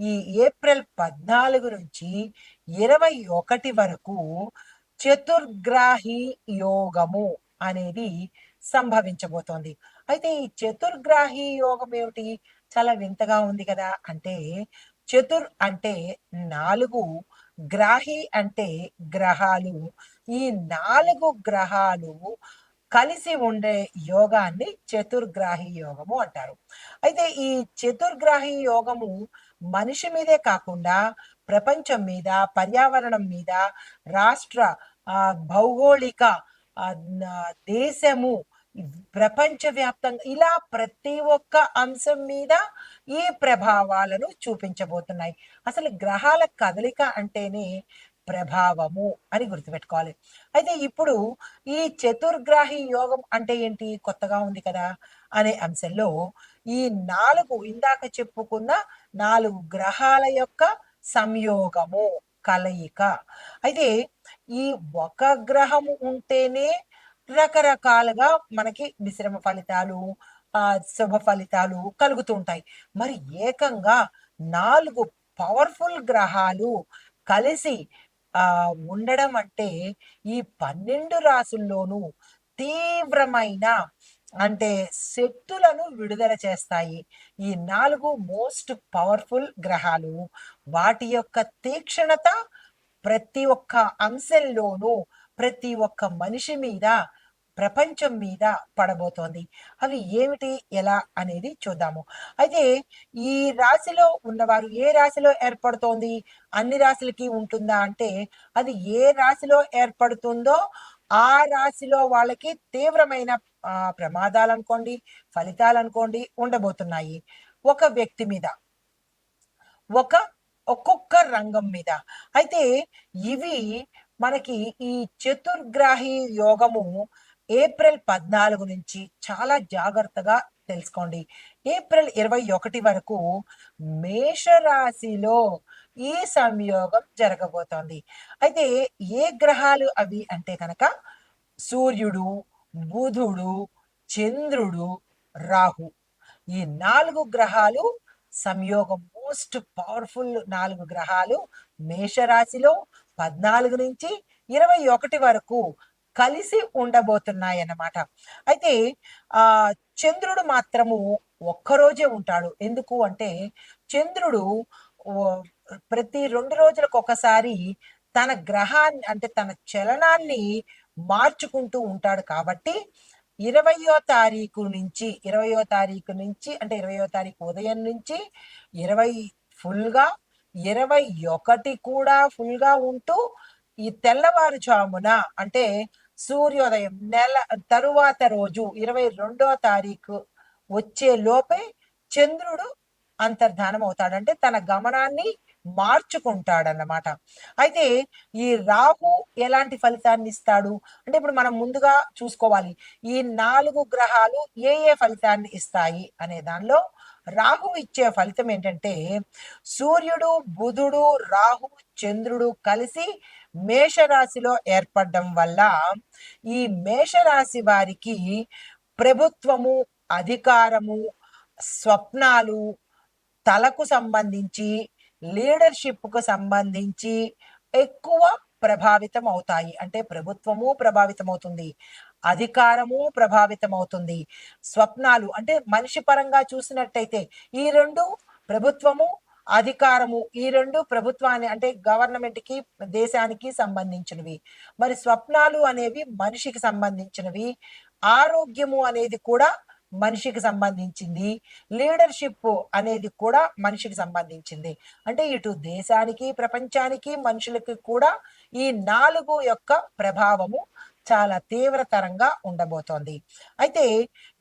ఈ ఏప్రిల్ పద్నాలుగు నుంచి ఇరవై ఒకటి వరకు చతుర్గ్రాహి యోగము అనేది సంభవించబోతోంది. అయితే ఈ చతుర్గ్రాహి యోగం ఏమిటి? చాలా వింతగా ఉంది కదా. అంటే చతుర్ అంటే నాలుగు గ్రాహి అంటే గ్రహాలు. ఈ నాలుగు గ్రహాలు కలిసి ఉండే యోగాన్ని చతుర్గ్రాహి యోగము అంటారు. అయితే ఈ చతుర్గ్రాహి యోగము మనిషి మీదే కాకుండా ప్రపంచం మీద పర్యావరణం మీద రాష్ట్ర భౌగోళిక దేశము ప్రపంచవ్యాప్తంగా ఇలా ప్రతి ఒక్క అంశం మీద ఈ ప్రభావాలను చూపించబోతున్నాయి. అసలు గ్రహాల కదలిక అంటేనే ప్రభావము అని గుర్తుపెట్టుకోవాలి. అయితే ఇప్పుడు ఈ చతుర్గ్రాహి యోగం అంటే ఏంటి? కొత్తగా ఉంది కదా అనే అంశంలో ఈ నాలుగు ఇందాక చెప్పుకున్న నాలుగు గ్రహాల యొక్క సంయోగము కలయిక. అయితే ఈ ఒక గ్రహము ఉంటేనే రకరకాలుగా మనకి మిశ్రమ ఫలితాలు ఆ శుభ ఫలితాలు కలుగుతుంటాయి మరి ఏకంగా నాలుగు పవర్ఫుల్ గ్రహాలు కలిసి ఆ ఉండడం అంటే ఈ పన్నెండు రాసుల్లోనూ తీవ్రమైన అంటే శక్తులను విడుదల చేస్తాయి. ఈ నాలుగు మోస్ట్ పవర్ఫుల్ గ్రహాలు వాటి యొక్క తీక్షణత ప్రతి ఒక్క అంశంలోనూ ప్రతి ఒక్క మనిషి మీద ప్రపంచం మీద పడబోతోంది. అవి ఏమిటి? ఎలా? అనేది చూద్దాము. అయితే ఈ రాశిలో ఉన్నవారు ఏ రాశిలో ఏర్పడుతోంది? అన్ని రాశులకి ఉంటుందా అంటే అది ఏ రాశిలో ఏర్పడుతుందో ఆ రాశిలో వాళ్ళకి తీవ్రమైన ప్రమాదాలు అనుకోండి ఫలితాలు అనుకోండి ఉండబోతున్నాయి. ఒక వ్యక్తి మీద ఒక ఒక్కొక్క రంగం మీద. అయితే ఇవి మనకి ఈ చతుర్గ్రాహి యోగము ఏప్రిల్ పద్నాలుగు నుంచి చాలా జాగ్రత్తగా తెలుసుకోండి. ఏప్రిల్ ఇరవై ఒకటి వరకు మేషరాశిలో ఈ సంయోగం జరగబోతోంది. అయితే ఏ గ్రహాలు అవి అంటే కనుక సూర్యుడు బుధుడు చంద్రుడు రాహు. ఈ నాలుగు గ్రహాలు సంయోగం మోస్ట్ పవర్ఫుల్ నాలుగు గ్రహాలు మేషరాశిలో పద్నాలుగు నుంచి ఇరవై ఒకటి వరకు కలిసి ఉండబోతున్నాయి అన్నమాట అయితే ఆ చంద్రుడు మాత్రము ఒక్కరోజే ఉంటాడు. ఎందుకు అంటే చంద్రుడు ప్రతి రెండు రోజులకు ఒకసారి తన గ్రహాన్ని అంటే తన చలనాన్ని మార్చుకుంటూ ఉంటాడు కాబట్టి ఇరవయో తారీఖు నుంచి ఇరవయో తారీఖు నుంచి అంటే ఇరవయో తారీఖు ఉదయం నుంచి ఇరవై ఫుల్గా ఇరవై ఒకటి కూడా ఫుల్గా ఉంటూ ఈ తెల్లవారుజామున అంటే సూర్యోదయం నెల తరువాత రోజు ఇరవై రెండో తారీఖు వచ్చే లోపే చంద్రుడు అంతర్ధానం అవుతాడంటే తన గమనాన్ని మార్చుకుంటాడన్నమాట. అయితే ఈ రాహు ఎలాంటి ఫలితాన్ని ఇస్తాడు? అంటే ఇప్పుడు మనం ముందుగా చూసుకోవాలి. ఈ నాలుగు గ్రహాలు ఏ ఏ ఫలితాన్ని ఇస్తాయి అనే దానిలో రాహు ఇచ్చే ఫలితం ఏంటంటే సూర్యుడు బుధుడు రాహు చంద్రుడు కలిసి మేషరాశిలో ఏర్పడడం వల్ల ఈ మేషరాశి వారికి ప్రభుత్వము అధికారము స్వప్నాలు తలకు సంబంధించి లీడర్షిప్కు సంబంధించి ఎక్కువ ప్రభావితం అవుతాయి. అంటే ప్రభుత్వము ప్రభావితం అవుతుంది అధికారము ప్రభావితం అవుతుంది స్వప్నాలు అంటే మనిషి పరంగా చూసినట్టయితే ఈ రెండు ప్రభుత్వము అధికారము ఈ రెండు ప్రభుత్వాన్ని అంటే గవర్నమెంట్కి దేశానికి సంబంధించినవి. మరి స్వప్నాలు అనేవి మనిషికి సంబంధించినవి. ఆరోగ్యము అనేది కూడా మనిషికి సంబంధించింది. లీడర్షిప్ అనేది కూడా మనిషికి సంబంధించింది. అంటే ఇటు దేశానికి ప్రపంచానికి మనుషులకి కూడా ఈ నాలుగు యొక్క ప్రభావము చాలా తీవ్రతరంగా ఉండబోతోంది. అయితే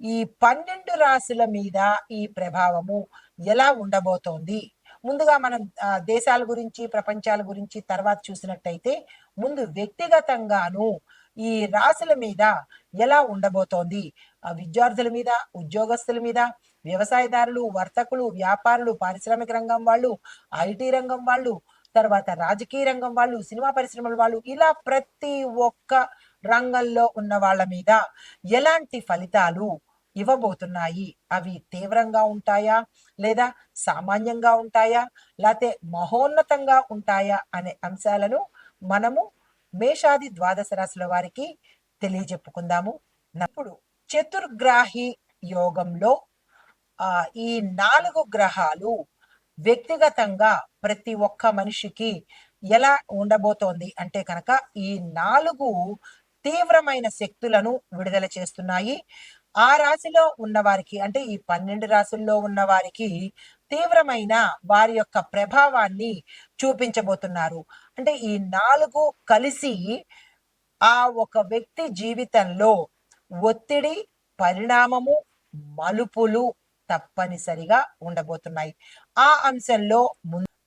ఈ పన్నెండు రాశుల మీద ఈ ప్రభావము ఎలా ఉండబోతోంది? ముందుగా మనం దేశాల గురించి ప్రపంచాల గురించి తర్వాత చూసినట్టయితే ముందు వ్యక్తిగతంగాను ఈ రాశుల మీద ఎలా ఉండబోతోంది? విద్యార్థుల మీద ఉద్యోగస్తుల మీద వ్యవసాయదారులు వర్తకులు వ్యాపారులు పారిశ్రామిక రంగం వాళ్ళు ఐటీ రంగం వాళ్ళు తర్వాత రాజకీయ రంగం వాళ్ళు సినిమా పరిశ్రమల వాళ్ళు ఇలా ప్రతి ఒక్క రంగంలో ఉన్న వాళ్ళ మీద ఎలాంటి ఫలితాలు ఇవ్వబోతున్నాయి? అవి తీవ్రంగా ఉంటాయా? లేదా సామాన్యంగా ఉంటాయా? లేకపోతే మహోన్నతంగా ఉంటాయా? అనే అంశాలను మనము మేషాది ద్వాదశ రాశుల వారికి తెలియజెప్పుకుందాము. ఇప్పుడు చతుర్గ్రాహి యోగంలో ఆ ఈ నాలుగు గ్రహాలు వ్యక్తిగతంగా ప్రతి ఒక్క మనిషికి ఎలా ఉండబోతోంది? అంటే కనుక ఈ నాలుగు తీవ్రమైన శక్తులను విడుదల చేస్తున్నాయి. ఆ రాశిలో ఉన్న వారికి అంటే ఈ పన్నెండు రాశుల్లో ఉన్న వారికి తీవ్రమైన వారి యొక్క ప్రభావాన్ని చూపించబోతున్నారు. అంటే ఈ నాలుగు కలిసి ఆ ఒక వ్యక్తి జీవితంలో ఒత్తిడి పరిణామము మలుపులు తప్పనిసరిగా ఉండబోతున్నాయి. ఆ అంశంలో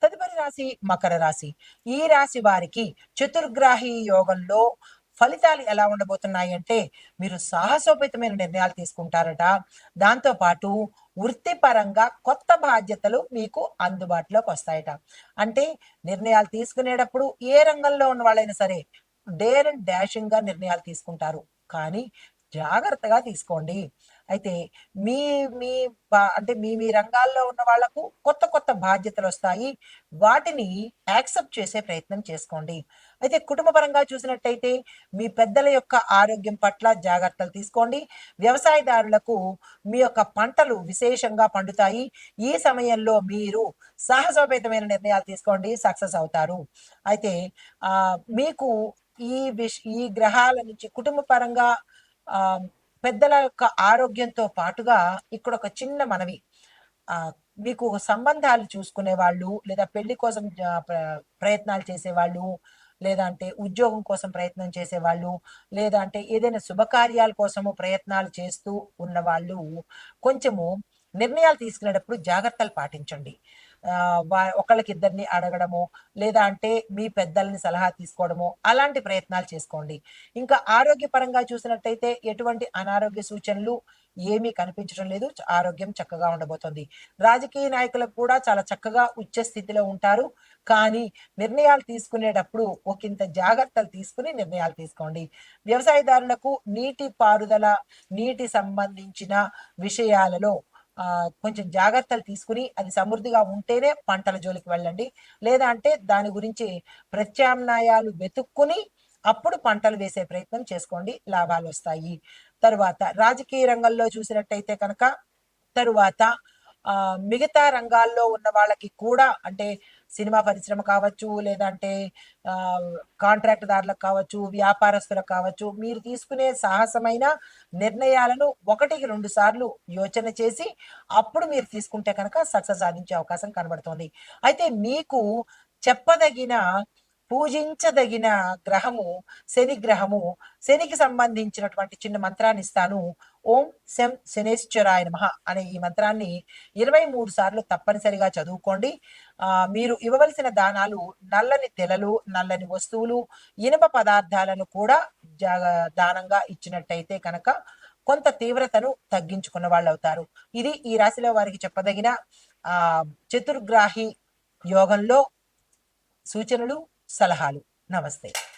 తదుపరి రాశి మకర రాశి. ఈ రాశి వారికి చతుర్గ్రాహి యోగంలో ఫలితాలు ఎలా ఉండబోతున్నాయి అంటే మీరు సాహసోపేతమైన నిర్ణయాలు తీసుకుంటారట. దాంతో పాటు వృత్తిపరంగా కొత్త బాధ్యతలు మీకు అందుబాటులోకి వస్తాయట. అంటే నిర్ణయాలు తీసుకునేటప్పుడు ఏ రంగంలో ఉన్న వాళ్ళైనా సరే డేర్ అండ్ డాషింగ్గా నిర్ణయాలు తీసుకుంటారు. కానీ జాగ్రత్తగా తీసుకోండి. అయితే మీ మీ అంటే మీ మీ రంగాల్లో ఉన్న వాళ్ళకు కొత్త కొత్త బాధ్యతలు వస్తాయి. వాటిని యాక్సెప్ట్ చేసే ప్రయత్నం చేసుకోండి. అయితే కుటుంబ పరంగా చూసినట్టయితే మీ పెద్దల యొక్క ఆరోగ్యం పట్ల జాగ్రత్తలు తీసుకోండి. వ్యవసాయదారులకు మీ యొక్క పంటలు విశేషంగా పండుతాయి. ఈ సమయంలో మీరు సాహసోపేతమైన నిర్ణయాలు తీసుకోండి. సక్సెస్ అవుతారు. అయితే మీకు ఈ విష ఈ గ్రహాల నుంచి కుటుంబ పరంగా ఆ పెద్దల యొక్క ఆరోగ్యంతో పాటుగా ఇక్కడ ఒక చిన్న మనవి. ఆ మీకు సంబంధాలు చూసుకునే వాళ్ళు లేదా పెళ్ళి కోసం ప్రయత్నాలు చేసేవాళ్ళు లేదా అంటే ఉద్యోగం కోసం ప్రయత్నం చేసేవాళ్ళు లేదా అంటే ఏదైనా శుభకార్యాల కోసము ప్రయత్నాలు చేస్తూ ఉన్న వాళ్ళు కొంచెము నిర్ణయాలు తీసుకునేటప్పుడు జాగ్రత్తలు పాటించండి. ఒకళ్ళకి ఇద్దరిని అడగడము లేదా అంటే మీ పెద్దల్ని సలహా తీసుకోవడము అలాంటి ప్రయత్నాలు చేసుకోండి. ఇంకా ఆరోగ్యపరంగా చూసినట్టయితే ఎటువంటి అనారోగ్య సూచనలు ఏమీ కనిపించడం లేదు. ఆరోగ్యం చక్కగా ఉండబోతోంది. రాజకీయ నాయకులకు కూడా చాలా చక్కగా ఉచ్చ స్థితిలో ఉంటారు. కానీ నిర్ణయాలు తీసుకునేటప్పుడు ఒకంత జాగ్రత్తలు తీసుకుని నిర్ణయాలు తీసుకోండి. వ్యవసాయదారులకు నీటి పారుదల నీటి సంబంధించిన విషయాలలో కొంచెం జాగ్రత్తలు తీసుకుని అది సమృద్ధిగా ఉంటేనే పంటల జోలికి వెళ్ళండి. లేదా అంటే దాని గురించి ప్రత్యామ్నాయాలు వెతుక్కుని అప్పుడు పంటలు వేసే ప్రయత్నం చేసుకోండి. లాభాలు వస్తాయి. తరువాత రాజకీయ రంగంలో చూసినట్టయితే కనుక తరువాత మిగతా రంగాల్లో ఉన్న వాళ్ళకి కూడా అంటే సినిమా పరిశ్రమ కావచ్చు లేదంటే ఆ కాంట్రాక్ట్ దారులకు కావచ్చు వ్యాపారస్తులకు కావచ్చు మీరు తీసుకునే సాహసమైన నిర్ణయాలను ఒకటికి రెండు సార్లు యోచన చేసి అప్పుడు మీరు తీసుకుంటే కనుక సక్సెస్ సాధించే అవకాశం కనబడుతోంది. అయితే మీకు చెప్పదగిన పూజించదగిన గ్రహము శని గ్రహము శనికి సంబంధించినటువంటి చిన్న మంత్రాన్ని ఇస్తాను. ఓం శం శనేశ్వరాయ మహా అనే ఈ మంత్రాన్ని ఇరవై మూడు సార్లు తప్పనిసరిగా చదువుకోండి. ఆ మీరు ఇవ్వవలసిన దానాలు నల్లని తెలలు నల్లని వస్తువులు ఇనుప పదార్థాలను కూడా జాగ దానంగా ఇచ్చినట్టయితే కనుక కొంత తీవ్రతను తగ్గించుకున్న వాళ్ళు అవుతారు ఇది ఈ రాశిలో వారికి చెప్పదగిన ఆ చతుర్గ్రాహి యోగంలో సూచనలు సలహాలు. నమస్తే.